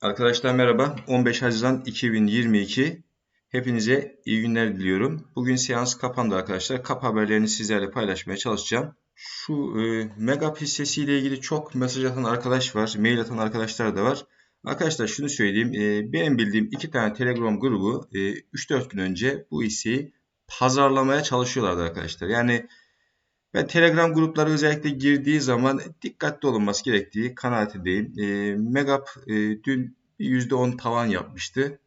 Arkadaşlar merhaba. 15 Haziran 2022. Hepinize iyi günler diliyorum. Bugün seans kapandı arkadaşlar. Kap haberlerini sizlerle paylaşmaya çalışacağım. Şu e, Megap hissesiyle ilgili çok mesaj atan arkadaş var. Mail atan arkadaşlar da var. Arkadaşlar şunu söyleyeyim. E, benim bildiğim iki tane Telegram grubu e, 3-4 gün önce bu hisseyi pazarlamaya çalışıyorlardı arkadaşlar. Yani ben Telegram grupları özellikle girdiği zaman dikkatli olunması gerektiği kanaatindeyim. E, Megap e, dün %10 tavan yapmıştı.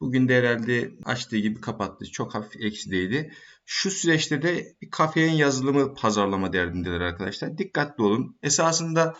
Bugün de herhalde açtığı gibi kapattı. Çok hafif eksideydi. Şu süreçte de bir kafein yazılımı pazarlama derdindeler arkadaşlar. Dikkatli olun. Esasında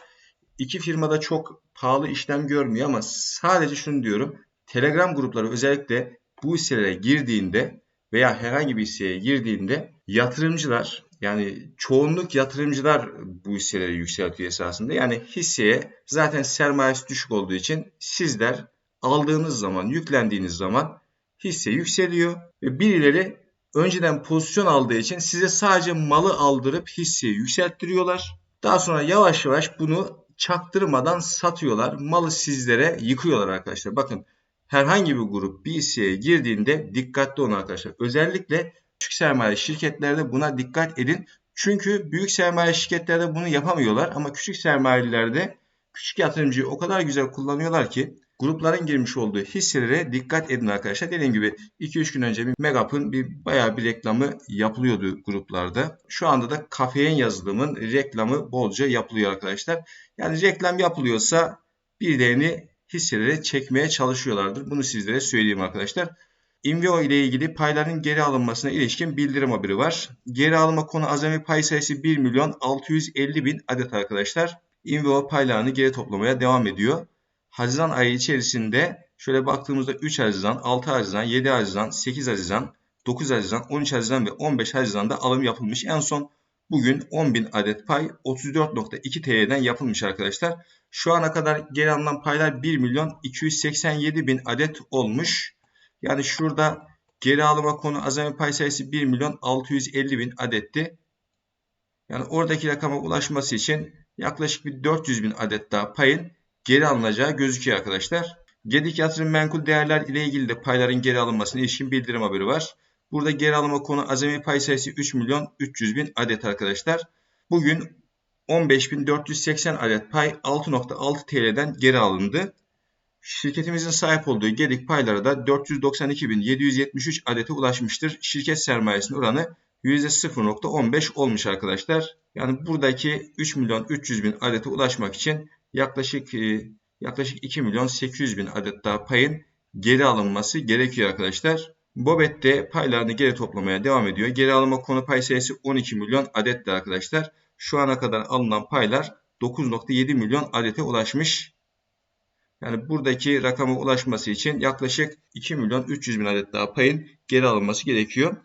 iki firmada çok pahalı işlem görmüyor ama sadece şunu diyorum. Telegram grupları özellikle bu hisselere girdiğinde veya herhangi bir hisseye girdiğinde yatırımcılar yani çoğunluk yatırımcılar bu hisseleri yükseltiyor esasında. Yani hisseye zaten sermayesi düşük olduğu için sizler aldığınız zaman, yüklendiğiniz zaman hisse yükseliyor ve birileri önceden pozisyon aldığı için size sadece malı aldırıp hisseyi yükselttiriyorlar. Daha sonra yavaş yavaş bunu çaktırmadan satıyorlar. Malı sizlere yıkıyorlar arkadaşlar. Bakın herhangi bir grup bir hisseye girdiğinde dikkatli olun arkadaşlar. Özellikle küçük sermaye şirketlerde buna dikkat edin. Çünkü büyük sermaye şirketlerde bunu yapamıyorlar ama küçük sermayelilerde küçük yatırımcıyı o kadar güzel kullanıyorlar ki grupların girmiş olduğu hisselere dikkat edin arkadaşlar. Dediğim gibi 2-3 gün önce bir Megap'ın bir bayağı bir reklamı yapılıyordu gruplarda. Şu anda da kafein yazılımın reklamı bolca yapılıyor arkadaşlar. Yani reklam yapılıyorsa birilerini hisselere çekmeye çalışıyorlardır. Bunu sizlere söyleyeyim arkadaşlar. Invio ile ilgili payların geri alınmasına ilişkin bildirim haberi var. Geri alma konu azami pay sayısı 1 milyon 650 bin adet arkadaşlar. Invio paylarını geri toplamaya devam ediyor. Haziran ayı içerisinde şöyle baktığımızda 3 Haziran, 6 Haziran, 7 Haziran, 8 Haziran, 9 Haziran, 13 Haziran ve 15 Haziran'da alım yapılmış. En son bugün 10.000 adet pay 34.2 TL'den yapılmış arkadaşlar. Şu ana kadar geri alınan paylar 1 milyon 287 bin adet olmuş. Yani şurada geri alıma konu azami pay sayısı 1 milyon 650 bin adetti. Yani oradaki rakama ulaşması için yaklaşık bir 400 bin adet daha payın geri alınacağı gözüküyor arkadaşlar. Gedik yatırım menkul değerler ile ilgili de payların geri alınmasına ilişkin bildirim haberi var. Burada geri alınma konu azami pay sayısı 3 milyon 300 bin adet arkadaşlar. Bugün 15.480 adet pay 6.6 TL'den geri alındı. Şirketimizin sahip olduğu gedik paylara da 492.773 adete ulaşmıştır. Şirket sermayesinin oranı %0.15 olmuş arkadaşlar. Yani buradaki 3 milyon 300 bin adete ulaşmak için yaklaşık e, yaklaşık 2 milyon 800 bin adet daha payın geri alınması gerekiyor arkadaşlar. Bobet de paylarını geri toplamaya devam ediyor. Geri alınma konu pay sayısı 12 milyon adetti arkadaşlar. Şu ana kadar alınan paylar 9.7 milyon adete ulaşmış. Yani buradaki rakama ulaşması için yaklaşık 2 milyon 300 bin adet daha payın geri alınması gerekiyor.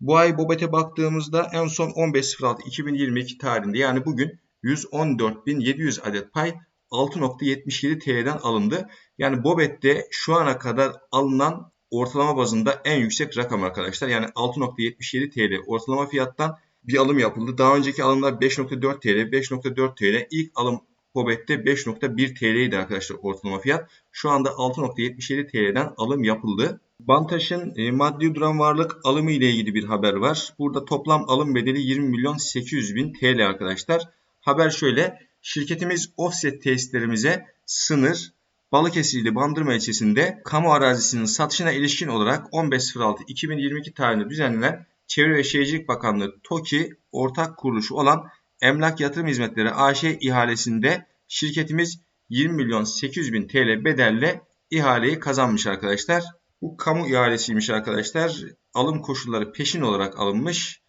Bu ay Bobet'e baktığımızda en son 15.06.2022 tarihinde yani bugün 114.700 adet pay 6.77 TL'den alındı. Yani Bobet'te şu ana kadar alınan ortalama bazında en yüksek rakam arkadaşlar. Yani 6.77 TL ortalama fiyattan bir alım yapıldı. Daha önceki alımlar 5.4 TL, 5.4 TL. İlk alım Bobet'te 5.1 TL'ydi arkadaşlar ortalama fiyat. Şu anda 6.77 TL'den alım yapıldı. Bantaş'ın e, maddi duran varlık alımı ile ilgili bir haber var. Burada toplam alım bedeli 20 milyon 800 bin TL arkadaşlar. Haber şöyle. Şirketimiz offset tesislerimize sınır, Balıkesir ile Bandırma ilçesinde kamu arazisinin satışına ilişkin olarak 15.06.2022 tarihinde düzenlenen Çevre ve Şehircilik Bakanlığı TOKİ ortak kuruluşu olan Emlak Yatırım Hizmetleri AŞ ihalesinde şirketimiz 20 milyon 800 bin TL bedelle ihaleyi kazanmış arkadaşlar. Bu kamu ihalesiymiş arkadaşlar. Alım koşulları peşin olarak alınmış.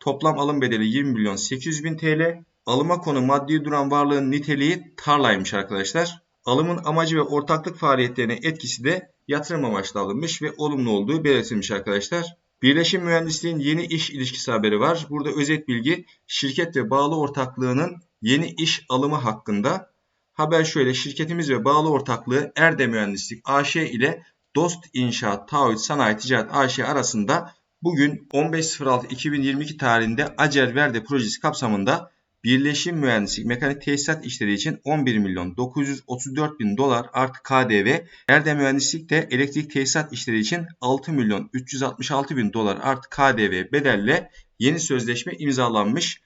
Toplam alım bedeli 20 milyon 800 bin TL. Alıma konu maddi duran varlığın niteliği tarlaymış arkadaşlar. Alımın amacı ve ortaklık faaliyetlerine etkisi de yatırım amaçlı alınmış ve olumlu olduğu belirtilmiş arkadaşlar. Birleşim Mühendisliğin yeni iş ilişkisi haberi var. Burada özet bilgi şirket ve bağlı ortaklığının yeni iş alımı hakkında. Haber şöyle şirketimiz ve bağlı ortaklığı Erde Mühendislik AŞ ile Dost İnşaat Taahhüt Sanayi Ticaret AŞ arasında bugün 15.06.2022 tarihinde Acer Verde projesi kapsamında birleşim mühendislik mekanik tesisat işleri için 11 milyon 934 bin dolar artı KDV. Erdem mühendislik de elektrik tesisat işleri için 6 milyon 366 bin dolar artı KDV bedelle yeni sözleşme imzalanmış.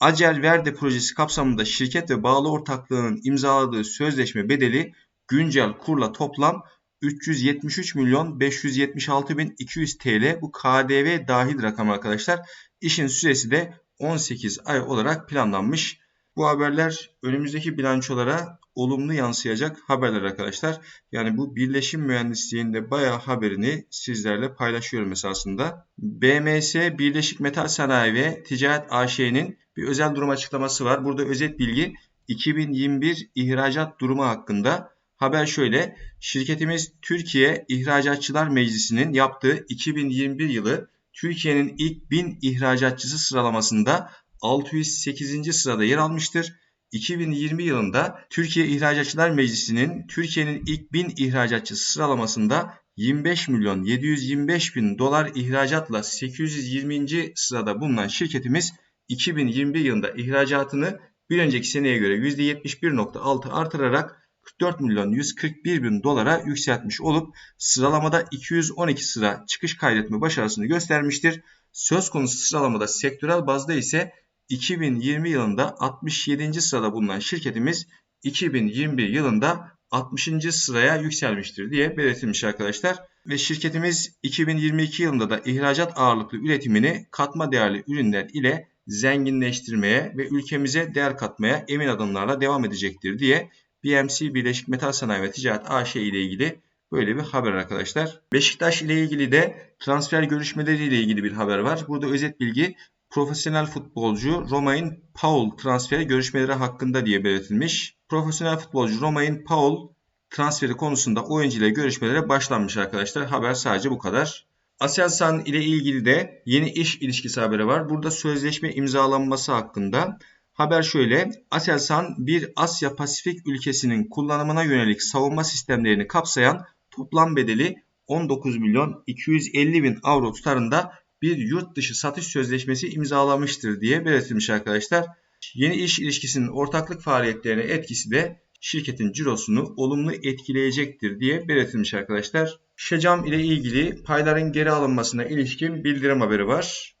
Acel Verde projesi kapsamında şirket ve bağlı ortaklığının imzaladığı sözleşme bedeli güncel kurla toplam 373 milyon 576 bin 200 TL. Bu KDV dahil rakam arkadaşlar. İşin süresi de 18 ay olarak planlanmış. Bu haberler önümüzdeki bilançolara olumlu yansıyacak haberler arkadaşlar. Yani bu birleşim mühendisliğinde bayağı haberini sizlerle paylaşıyorum esasında. BMS Birleşik Metal Sanayi ve Ticaret AŞ'nin bir özel durum açıklaması var. Burada özet bilgi 2021 ihracat durumu hakkında. Haber şöyle, şirketimiz Türkiye İhracatçılar Meclisi'nin yaptığı 2021 yılı Türkiye'nin ilk 1000 ihracatçısı sıralamasında 608. sırada yer almıştır. 2020 yılında Türkiye İhracatçılar Meclisi'nin Türkiye'nin ilk 1000 ihracatçısı sıralamasında 25 milyon 725 bin dolar ihracatla 820. sırada bulunan şirketimiz 2021 yılında ihracatını bir önceki seneye göre %71.6 artırarak 44 milyon 141 bin dolara yükseltmiş olup sıralamada 212 sıra çıkış kaydetme başarısını göstermiştir. Söz konusu sıralamada sektörel bazda ise 2020 yılında 67. sırada bulunan şirketimiz 2021 yılında 60. sıraya yükselmiştir diye belirtilmiş arkadaşlar. Ve şirketimiz 2022 yılında da ihracat ağırlıklı üretimini katma değerli ürünler ile zenginleştirmeye ve ülkemize değer katmaya emin adımlarla devam edecektir diye BMC Birleşik Metal Sanayi ve Ticaret AŞ ile ilgili böyle bir haber arkadaşlar. Beşiktaş ile ilgili de transfer görüşmeleri ile ilgili bir haber var. Burada özet bilgi profesyonel futbolcu Romain Paul transferi görüşmeleri hakkında diye belirtilmiş. Profesyonel futbolcu Romain Paul transferi konusunda oyuncu ile görüşmelere başlanmış arkadaşlar. Haber sadece bu kadar. Aselsan ile ilgili de yeni iş ilişkisi haberi var. Burada sözleşme imzalanması hakkında. Haber şöyle. Aselsan bir Asya Pasifik ülkesinin kullanımına yönelik savunma sistemlerini kapsayan toplam bedeli 19 milyon 250 bin avro tutarında bir yurt dışı satış sözleşmesi imzalamıştır diye belirtilmiş arkadaşlar. Yeni iş ilişkisinin ortaklık faaliyetlerine etkisi de şirketin cirosunu olumlu etkileyecektir diye belirtilmiş arkadaşlar. Şecam ile ilgili payların geri alınmasına ilişkin bildirim haberi var.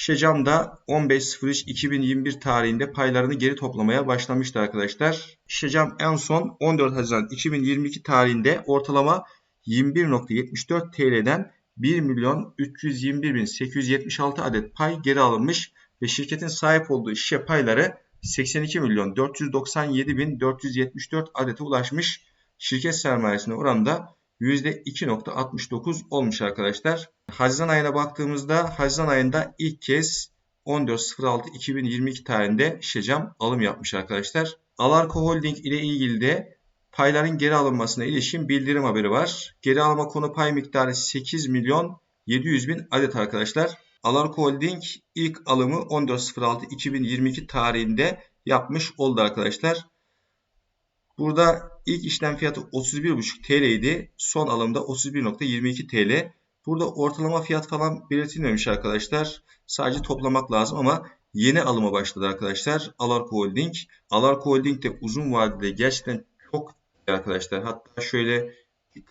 Şecam da 15.03.2021 tarihinde paylarını geri toplamaya başlamıştı arkadaşlar. Şecam en son 14 Haziran 2022 tarihinde ortalama 21.74 TL'den 1 milyon 321 bin 876 adet pay geri alınmış ve şirketin sahip olduğu şişe payları 82 milyon 497 bin 474 adete ulaşmış. Şirket sermayesine oranında %2.69 olmuş arkadaşlar. Haziran ayına baktığımızda Haziran ayında ilk kez 14.06.2022 tarihinde Şecam alım yapmış arkadaşlar. Alarko Holding ile ilgili de payların geri alınmasına ilişkin bildirim haberi var. Geri alma konu pay miktarı 8 milyon 700 bin adet arkadaşlar. Alarko Holding ilk alımı 14.06.2022 tarihinde yapmış oldu arkadaşlar. Burada ilk işlem fiyatı 31.5 TL idi. Son alımda 31.22 TL. Burada ortalama fiyat falan belirtilmemiş arkadaşlar. Sadece toplamak lazım ama yeni alıma başladı arkadaşlar. Alarko Holding. Alarko Holding de uzun vadede gerçekten çok arkadaşlar. Hatta şöyle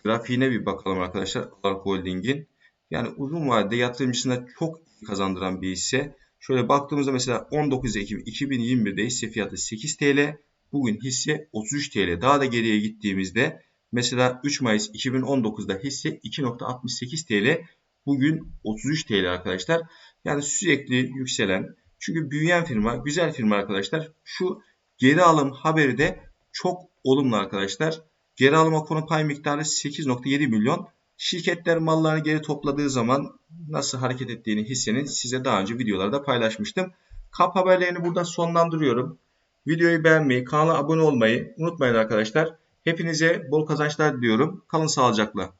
grafiğine bir bakalım arkadaşlar Alarko Holding'in. Yani uzun vadede yatırımcısına çok kazandıran bir hisse. Şöyle baktığımızda mesela 19 Ekim 2021'de hisse fiyatı 8 TL. Bugün hisse 33 TL. Daha da geriye gittiğimizde mesela 3 Mayıs 2019'da hisse 2.68 TL. Bugün 33 TL arkadaşlar. Yani sürekli yükselen çünkü büyüyen firma, güzel firma arkadaşlar. Şu geri alım haberi de çok olumlu arkadaşlar. Geri alma konu pay miktarı 8.7 milyon. Şirketler mallarını geri topladığı zaman nasıl hareket ettiğini hissenin size daha önce videolarda paylaşmıştım. Kap haberlerini burada sonlandırıyorum. Videoyu beğenmeyi, kanala abone olmayı unutmayın arkadaşlar. Hepinize bol kazançlar diliyorum. Kalın sağlıcakla.